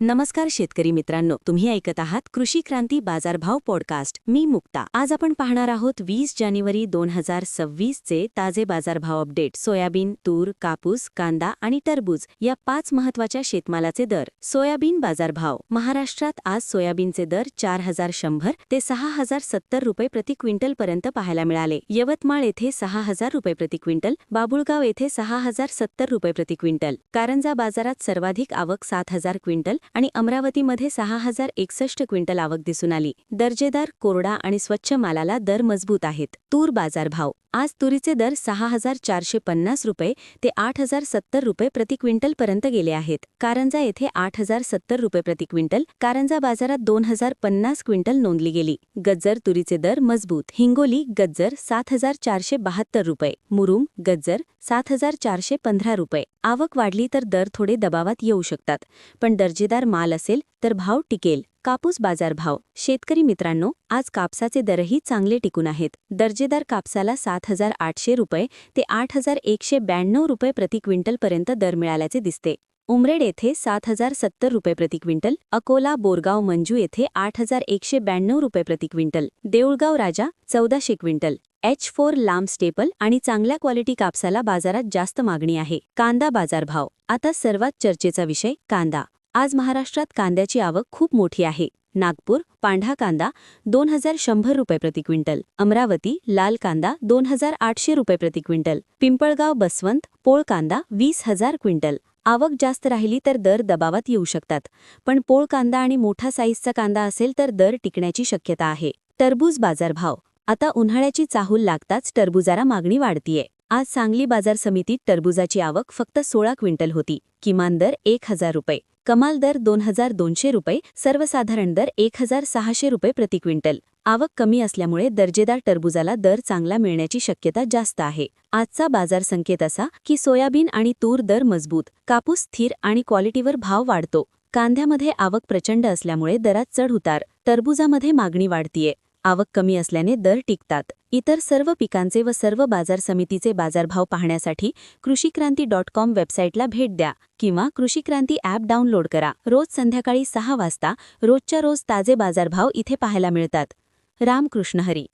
नमस्कार शेतकरी मित्रांनो तुम्ही ऐकत आहात कृषी क्रांती बाजारभाव पॉडकास्ट मी मुक्ता. आज आपण पाहणार आहोत वीस जानेवारी दोन हजार सव्वीसचे ताजे बाजारभाव अपडेट सोयाबीन तूर कापूस कांदा आणि टरबूज या पाच महत्त्वाच्या शेतमालाचे दर. सोयाबीन बाजारभाव. महाराष्ट्रात आज सोयाबीनचे दर चार हजार शंभर ते सहा हजार सत्तर रुपये प्रति क्विंटल पर्यंत पाहायला मिळाले. यवतमाळ येथे सहा हजार रुपये प्रति क्विंटल बाबुळगाव येथे सहा हजार सत्तर रुपये प्रति क्विंटल. कारंजा बाजारात सर्वाधिक आवक सात हजार क्विंटल आणि अमरावतीमध्ये सहा हजार एकसष्ट क्विंटल आवक दिसून आली. दर्जेदार कोरडा आणि स्वच्छ मालाला दर मजबूत आहेत. तूर बाजारभाव. आज तुरीचे दर सहा हजार चारशे पन्नास रुपये ते आठ हजार सत्तर रुपये प्रति क्विंटलपर्यंत गेले आहेत. कारंजा येथे आठ हजार सत्तर रुपये प्रति क्विंटल कारंजा बाजारात दोन हजार पन्नास क्विंटल नोंदली गेली. गज्जर तुरीचे दर मजबूत. हिंगोली गज्जर सात हजार चारशे बहात्तर रुपये. मुरुम गज्जर सात हजार चारशे पंधरा रुपये. आवक वाढली तर दर थोडे दबावात येऊ शकतात. पण दर्जेदार माल असेल तर भाव टिकेल. कापूस बाजारभाव. शेतकरी मित्रांनो आज कापसाचे दरही चांगले टिकून आहेत. दर्जेदार कापसाला सात हजार आठशे रुपये ते आठ हजार एकशे ब्याण्णव रुपये प्रति क्विंटलपर्यंत दर मिळाल्याचे दिसते. उमरेड येथे सात हजार सत्तर रुपये प्रति क्विंटल. अकोला बोरगाव मंजू येथे आठ हजार एकशे ब्याण्णव रुपये प्रति क्विंटल. देऊळगाव राजा चौदाशे क्विंटल. एच फोर लांब स्टेपल आणि चांगल्या क्वालिटी कापसाला बाजारात जास्त मागणी आहे. कांदा बाजारभाव. आता सर्वात चर्चेचा विषय कांदा. आज महाराष्ट्रात कांद्याची आवक खूप मोठी आहे. नागपूर पांढा कांदा दोन हजार शंभर रुपये प्रति क्विंटल. अमरावती लाल कांदा दोन हजार आठशे रुपये प्रति क्विंटल. पिंपळगाव बसवंत पोळ कांदा वीस हजार क्विंटल. आवक जास्त राहिली तर दर दबावात येऊ शकतात. पण पोळ कांदा आणि मोठा साईजचा कांदा असेल तर दर टिकण्याची शक्यता आहे. टरबूज बाजारभाव. आता उन्हाळ्याची चाहूल लागताच टरबुजारा मागणी वाढतीये. आज सांगली बाजार समितीत टरबुजाची आवक फक्त सोळा क्विंटल होती. किमान दर एक हजार रुपये. कमाल दर दोन हजार दोनशे रुपये. सर्वसाधारण दर एक हजार सहाशे रुपये प्रति क्विंटल. आवक कमी असल्यामुळे दर्जेदार टरबुजाला दर चांगला मिळण्याची शक्यता जास्त आहे. आजचा बाजार संकेत असा की सोयाबीन आणि तूर दर मजबूत कापूस स्थिर आणि क्वालिटीवर भाव वाढतो. कांद्यामध्ये आवक प्रचंड असल्यामुळे दरात चढ उतार. टरबुजामध्ये मागणी वाढतीये. आवक कमी असल्याने दर टिकतात. इतर सर्व पिकांचे व सर्व बाजार समितीचे बाजारभाव पाहण्यासाठी कृषीक्रांती डॉट कॉम वेबसाईटला भेट द्या किंवा कृषीक्रांती ॲप डाउनलोड करा. रोज संध्याकाळी सहा वाजता रोजच्या रोज ताजे बाजारभाव इथे पाहायला मिळतात. रामकृष्ण हरी.